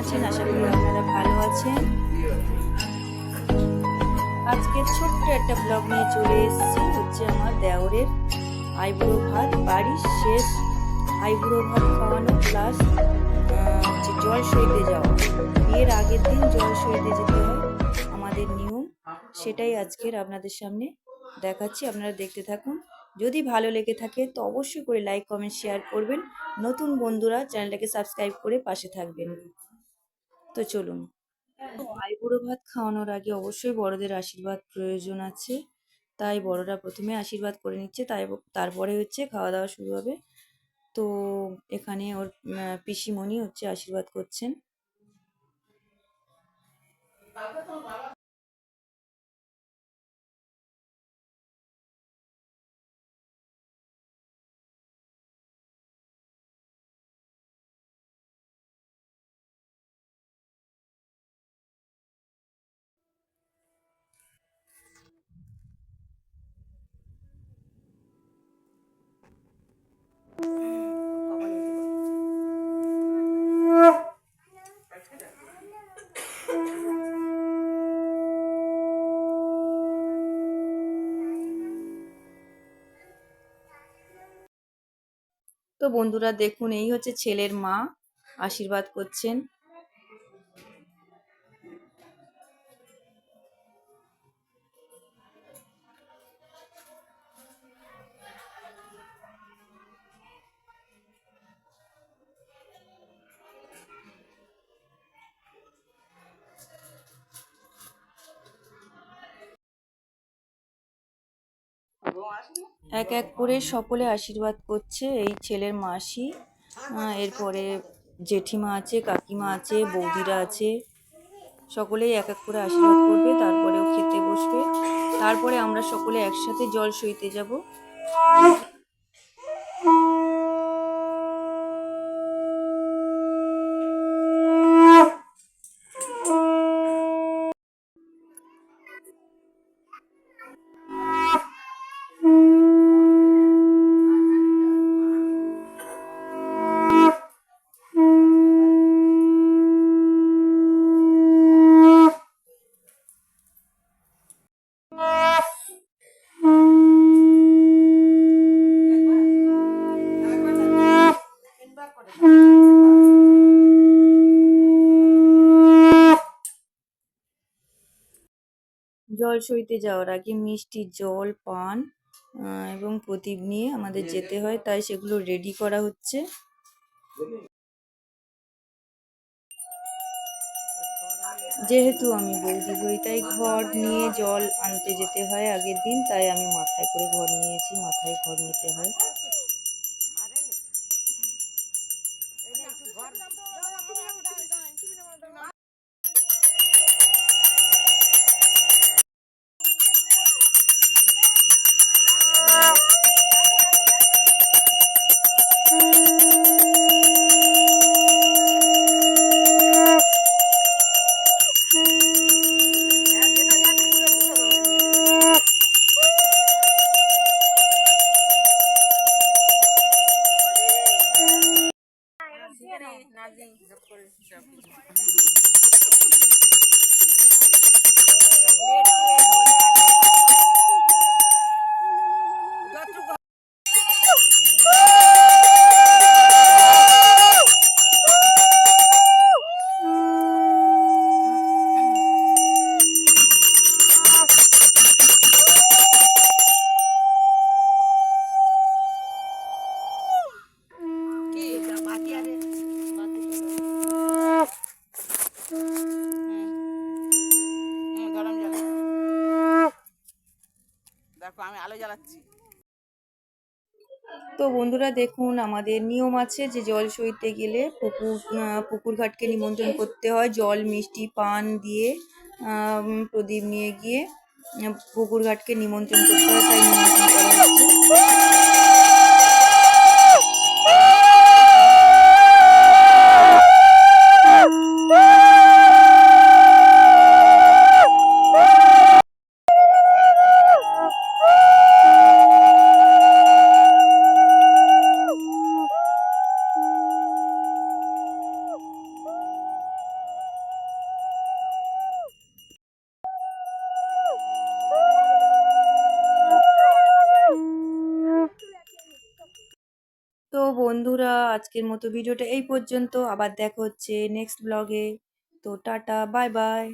আছেন? আশা করি আপনারা ভালো আছেন। আজকে ছোট্ট একটা ব্লগ নিয়ে চলে এসেছি। হচ্ছে আমার দেওরের আইবুড়ো ভাত, বাড়ির শেষ আইবুড়ো ভাত খাওয়ানো প্লাস হচ্ছে জল সইতে যাওয়া। বিয়ের আগের দিন জল সইতে যেতে হয় আমাদের নিয়ম সেটাই আজকের আপনাদের সামনে দেখাচ্ছি। আপনারা দেখতে থাকুন। যদি ভালো লেগে থাকে তো অবশ্যই করে লাইক কমেন্ট শেয়ার করবেন। নতুন বন্ধুরা চ্যানেলটাকে সাবস্ক্রাইব করে পাশে থাকবেন। তো চলুন। আইবুড়ো ভাত খাওয়ানোর আগে অবশ্যই বড়দের আশীর্বাদ প্রয়োজন আছে। তাই বড়রা প্রথমে আশীর্বাদ করে নিচ্ছে, তাই তারপরে হচ্ছে খাওয়া দাওয়া শুরু হবে। তো এখানে ওর পিসিমণি হচ্ছে আশীর্বাদ করছেন। তো বন্ধুরা দেখুন এই হচ্ছে ছেলের মা। আশীর্বাদ করছেন। এক এক করে সকলে আশীর্বাদ করছে এই ছেলের মাসি। এরপরে জেঠিমা আছে, কাকিমা আছে, বৌদিরা আছে। সকলেই এক এক করে আশীর্বাদ করবে, তারপরেও খেতে বসবে। তারপরে আমরা সকলে একসাথে জল সইতে যাব। জল সইতে যাওয়ার আগে মিষ্টি জল পান এবং প্রদীপ নিয়ে আমাদের যেতে হয়। তাই সেগুলো রেডি করা হচ্ছে। যেহেতু আমি বৌদি হই তাই ঘর নিয়ে জল আনতে যেতে হয় আগের দিন। তাই আমি মাথায় করে ঘর নিয়েছি মাথায় ঘর নিতে হয়। Sorry, nothing. The full job. যতটুকু জ্বালাচ্ছি তো বন্ধুরা দেখুন, আমাদের নিয়ম আছে যে জল সইতে গেলে পুকুর পুকুর ঘাটকে নিমন্ত্রণ করতে হয়। জল, মিষ্টি, পান দিয়ে প্রদীপ নিয়ে গিয়ে পুকুর ঘাটকে নিমন্ত্রণ করতে হয়। তাই নিমন্ত্রণ করা হচ্ছে। বন্ধুরা, আজকের মতো ভিডিওটা এই পর্যন্ত। আবার দেখা হচ্ছে নেক্সট ব্লগে তো টাটা বাই বাই